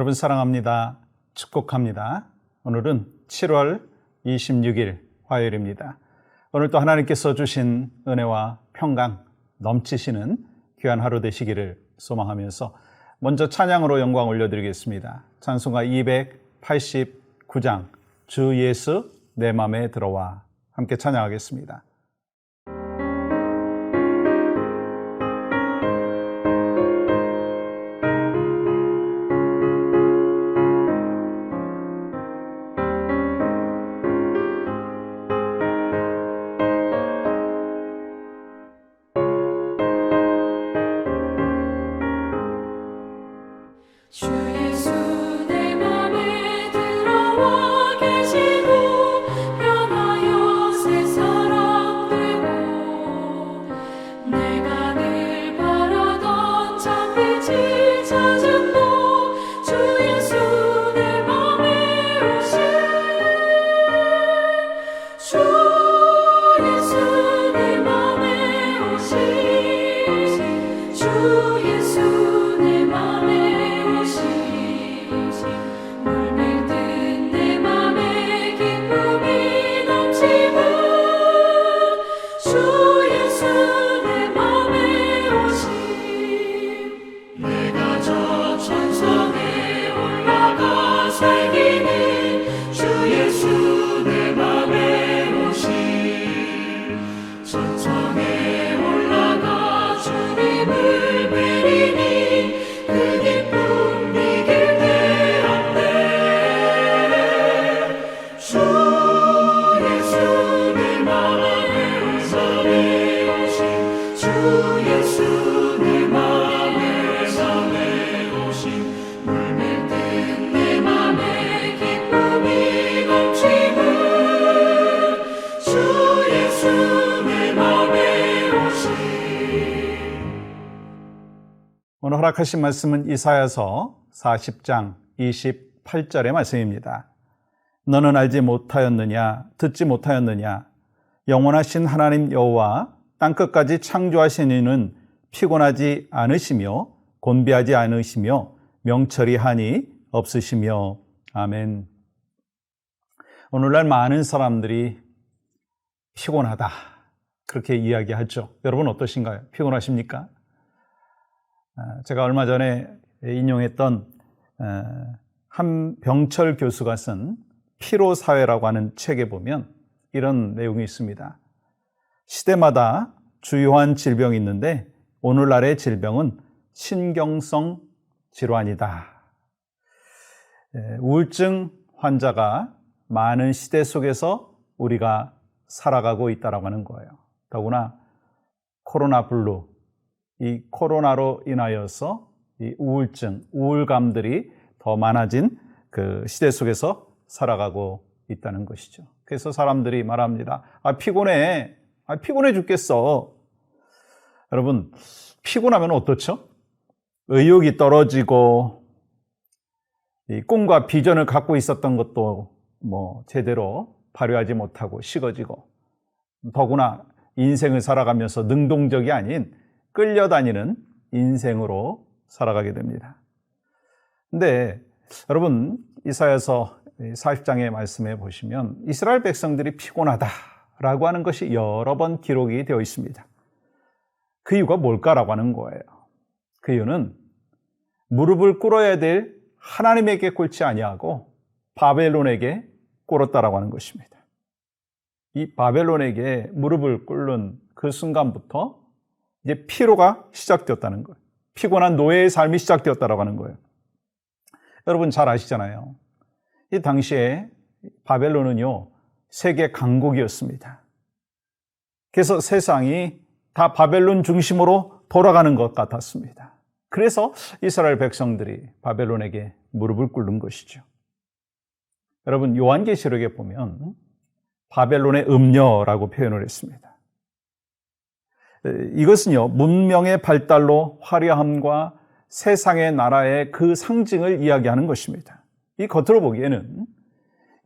여러분 사랑합니다. 축복합니다. 오늘은 7월 26일 화요일입니다. 오늘 또 하나님께서 주신 은혜와 평강 넘치시는 귀한 하루 되시기를 소망하면서 먼저 찬양으로 영광 올려드리겠습니다. 찬송가 289장 주 예수 내 맘에 들어와 함께 찬양하겠습니다. 오늘 허락하신 말씀은 이사야서 40장 28절의 말씀입니다. 너는 알지 못하였느냐 듣지 못하였느냐 영원하신 하나님 여호와 땅 끝까지 창조하신 이는 피곤하지 않으시며 곤비하지 않으시며 명철이 하니 없으시며 아멘. 오늘날 많은 사람들이 피곤하다 그렇게 이야기하죠. 여러분 어떠신가요? 피곤하십니까? 아, 제가 얼마 전에 인용했던 어, 한병철 교수가 쓴 피로사회라고 하는 책에 보면 이런 내용이 있습니다. 시대마다 주요한 질병이 있는데 오늘날의 질병은 신경성 질환이다. 에, 우울증 환자가 많은 시대 속에서 우리가 살아가고 있다라고 하는 거예요. 더구나 코로나 블루, 이 코로나로 인하여서 이 우울증, 우울감들이 더 많아진 그 시대 속에서 살아가고 있다는 것이죠. 그래서 사람들이 말합니다. 아, 피곤해. 아, 피곤해 죽겠어. 여러분, 피곤하면 어떻죠? 의욕이 떨어지고, 이 꿈과 비전을 갖고 있었던 것도 뭐 제대로 발휘하지 못하고 식어지고, 더구나 인생을 살아가면서 능동적이 아닌 끌려다니는 인생으로 살아가게 됩니다. 근데 여러분 이사야서 40장의 말씀에 보시면 이스라엘 백성들이 피곤하다 라고 하는 것이 여러 번 기록이 되어 있습니다. 그 이유가 뭘까라고 하는 거예요. 그 이유는 무릎을 꿇어야 될 하나님에게 꿇지 아니하고 바벨론에게 꿇었다라고 하는 것입니다. 이 바벨론에게 무릎을 꿇는 그 순간부터 이제 피로가 시작되었다는 거예요. 피곤한 노예의 삶이 시작되었다라고 하는 거예요. 여러분 잘 아시잖아요. 이 당시에 바벨론은요, 세계 강국이었습니다. 그래서 세상이 다 바벨론 중심으로 돌아가는 것 같았습니다. 그래서 이스라엘 백성들이 바벨론에게 무릎을 꿇는 것이죠. 여러분, 요한계시록에 보면 바벨론의 음녀라고 표현을 했습니다. 이것은요, 문명의 발달로 화려함과 세상의 나라의 그 상징을 이야기하는 것입니다. 이 겉으로 보기에는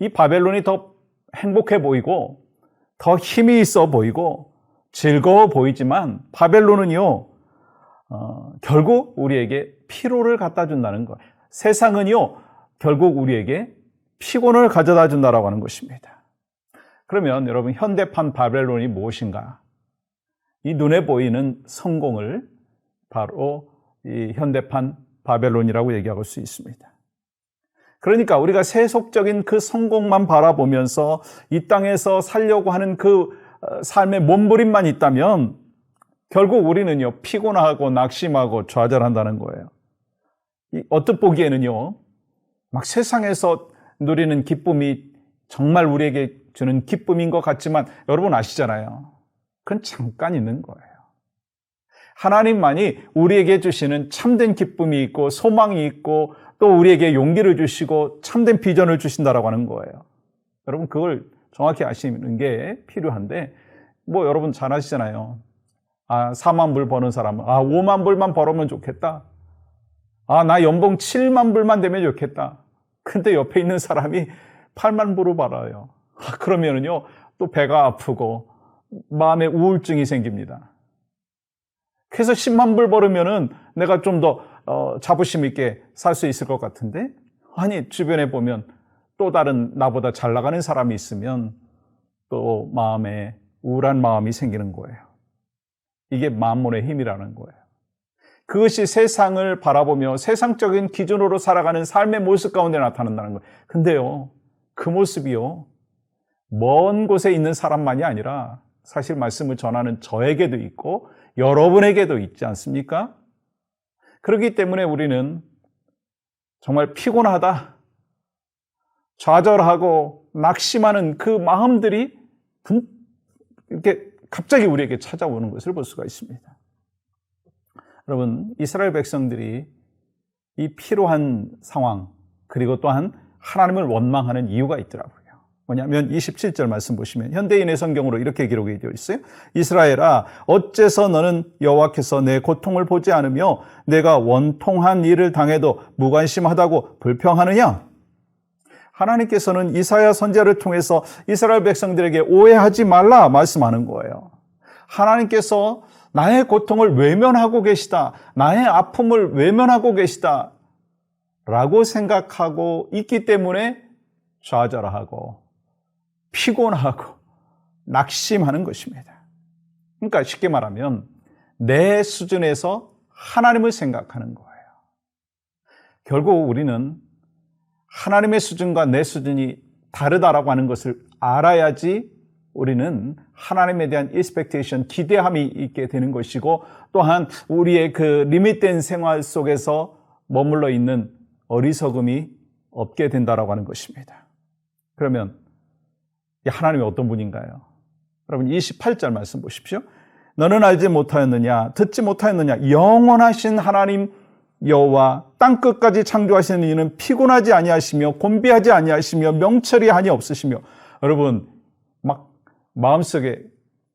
이 바벨론이 더 행복해 보이고 더 힘이 있어 보이고 즐거워 보이지만 바벨론은요, 어, 결국 우리에게 피로를 갖다 준다는 것. 세상은요, 결국 우리에게 피곤을 가져다 준다라고 하는 것입니다. 그러면 여러분, 현대판 바벨론이 무엇인가? 이 눈에 보이는 성공을 바로 이 현대판 바벨론이라고 얘기할 수 있습니다. 그러니까 우리가 세속적인 그 성공만 바라보면서 이 땅에서 살려고 하는 그 어, 삶의 몸부림만 있다면 결국 우리는요, 피곤하고 낙심하고 좌절한다는 거예요. 이 어뜻 보기에는요, 막 세상에서 누리는 기쁨이 정말 우리에게 주는 기쁨인 것 같지만 여러분 아시잖아요. 그건 잠깐 있는 거예요. 하나님만이 우리에게 주시는 참된 기쁨이 있고 소망이 있고 또 우리에게 용기를 주시고 참된 비전을 주신다라고 하는 거예요. 여러분 그걸 정확히 아시는 게 필요한데 뭐 여러분 잘 아시잖아요. 아, 4만 불 버는 사람은 아, 5만 불만 벌으면 좋겠다. 아, 나 연봉 7만 불만 되면 좋겠다. 근데 옆에 있는 사람이 8만 불을 벌어요. 아, 그러면은요, 또 배가 아프고 마음에 우울증이 생깁니다. 그래서 10만 불 벌으면은 내가 좀 더 어, 자부심 있게 살 수 있을 것 같은데 아니 주변에 보면 또 다른 나보다 잘 나가는 사람이 있으면 또 마음에 우울한 마음이 생기는 거예요. 이게 만몬의 힘이라는 거예요. 그것이 세상을 바라보며 세상적인 기준으로 살아가는 삶의 모습 가운데 나타난다는 거예요. 근데요, 그 모습이요, 먼 곳에 있는 사람만이 아니라 사실 말씀을 전하는 저에게도 있고 여러분에게도 있지 않습니까? 그렇기 때문에 우리는 정말 피곤하다, 좌절하고 낙심하는 그 마음들이 분- 이렇게 갑자기 우리에게 찾아오는 것을 볼 수가 있습니다. 여러분, 이스라엘 백성들이 이 피로한 상황, 그리고 또한 하나님을 원망하는 이유가 있더라고요. 뭐냐면 27절 말씀 보시면 현대인의 성경으로 이렇게 기록이 되어 있어요. 이스라엘아 어째서 너는 여호와께서 내 고통을 보지 않으며 내가 원통한 일을 당해도 무관심하다고 불평하느냐? 하나님께서는 이사야 선지자를 통해서 이스라엘 백성들에게 오해하지 말라 말씀하는 거예요. 하나님께서 나의 고통을 외면하고 계시다. 나의 아픔을 외면하고 계시다. 라고 생각하고 있기 때문에 좌절하고 피곤하고 낙심하는 것입니다. 그러니까 쉽게 말하면 내 수준에서 하나님을 생각하는 거예요. 결국 우리는 하나님의 수준과 내 수준이 다르다라고 하는 것을 알아야지 우리는 하나님에 대한 expectation, 기대함이 있게 되는 것이고 또한 우리의 그 리밋된 생활 속에서 머물러 있는 어리석음이 없게 된다라고 하는 것입니다. 그러면 이 하나님이 어떤 분인가요? 여러분 28절 말씀 보십시오. 너는 알지 못하였느냐 듣지 못하였느냐 영원하신 하나님 여호와 땅 끝까지 창조하시는 이는 피곤하지 아니하시며 곤비하지 아니하시며 명철이 한이 없으시며 여러분 막 마음속에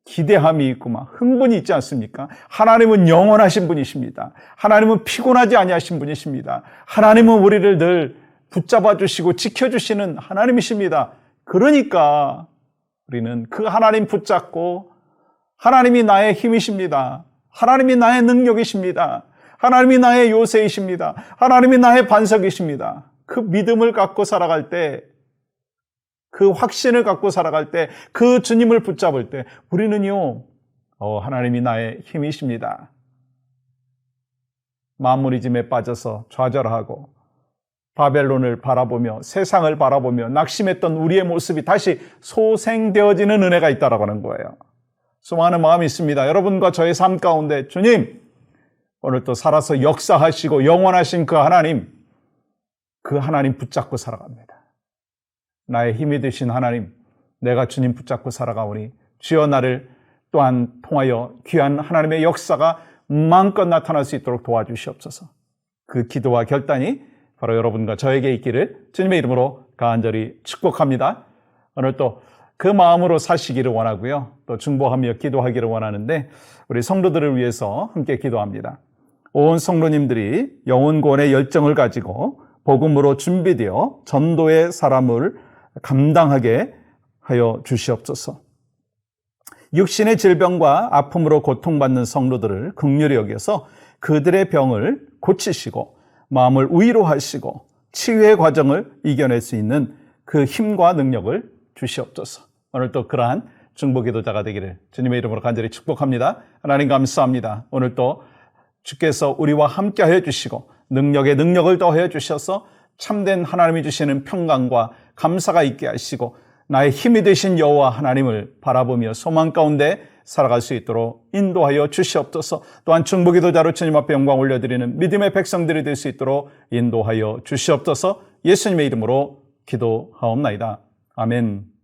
기대함이 있고 막 흥분이 있지 않습니까? 하나님은 영원하신 분이십니다. 하나님은 피곤하지 아니하신 분이십니다. 하나님은 우리를 늘 붙잡아 주시고 지켜 주시는 하나님이십니다. 그러니까 우리는 그 하나님 붙잡고 하나님이 나의 힘이십니다. 하나님이 나의 능력이십니다. 하나님이 나의 요새이십니다. 하나님이 나의 반석이십니다. 그 믿음을 갖고 살아갈 때, 그 확신을 갖고 살아갈 때, 그 주님을 붙잡을 때, 우리는요, 어, 하나님이 나의 힘이십니다. 마무리즘에 빠져서 좌절하고, 바벨론을 바라보며 세상을 바라보며 낙심했던 우리의 모습이 다시 소생되어지는 은혜가 있다라고 하는 거예요. 소망하는 마음이 있습니다. 여러분과 저의 삶 가운데 주님 오늘 또 살아서 역사하시고 영원하신 그 하나님 그 하나님 붙잡고 살아갑니다. 나의 힘이 되신 하나님 내가 주님 붙잡고 살아가오니 주여 나를 또한 통하여 귀한 하나님의 역사가 마음껏 나타날 수 있도록 도와주시옵소서. 그 기도와 결단이 바로 여러분과 저에게 있기를 주님의 이름으로 간절히 축복합니다. 오늘 또 그 마음으로 사시기를 원하고요. 또 중보하며 기도하기를 원하는데 우리 성도들을 위해서 함께 기도합니다. 온 성도님들이 영혼권의 열정을 가지고 복음으로 준비되어 전도의 사람을 감당하게 하여 주시옵소서. 육신의 질병과 아픔으로 고통받는 성도들을 극률히 여겨서 그들의 병을 고치시고 마음을 위로하시고 치유의 과정을 이겨낼 수 있는 그 힘과 능력을 주시옵소서. 오늘 또 그러한 중보 기도자가 되기를 주님의 이름으로 간절히 축복합니다. 하나님 감사합니다. 오늘 또 주께서 우리와 함께 해 주시고 능력에 능력을 더해 주셔서 참된 하나님이 주시는 평강과 감사가 있게 하시고 나의 힘이 되신 여호와 하나님을 바라보며 소망 가운데 살아갈 수 있도록 인도하여 주시옵소서. 또한 중보기도자로 주님 앞에 영광 올려드리는 믿음의 백성들이 될 수 있도록 인도하여 주시옵소서. 예수님의 이름으로 기도하옵나이다. 아멘.